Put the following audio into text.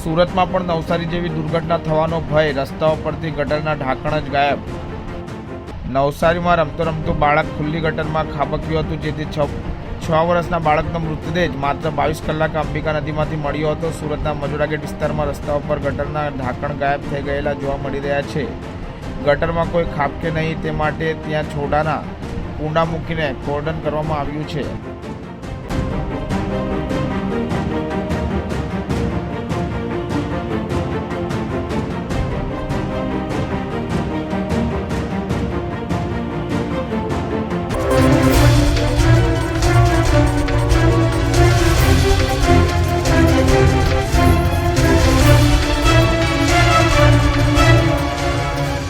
સુરતમાં પણ નવસારી જેવી દુર્ઘટના થવાનો ભય, રસ્તાઓ પરથી ગટરના ઢાંકણ જ ગાયબ. નવસારીમાં રમતો રમતો બાળક ખુલ્લી ગટરમાં ખાબક્યું હતું, જેથી છ છ વર્ષના બાળકનો મૃતદેહ માત્ર બાવીસ કલાક અંબિકા નદીમાંથી મળ્યો હતો. સુરતના ગેટ વિસ્તારમાં રસ્તા ઉપર ગટરના ઢાંકણ ગાયબ થઈ ગયેલા જોવા મળી રહ્યા છે. ગટરમાં કોઈ ખાબકે નહીં, તે માટે ત્યાં છોડાના કુંડા મૂકીને કોર્ડન કરવામાં આવ્યું છે.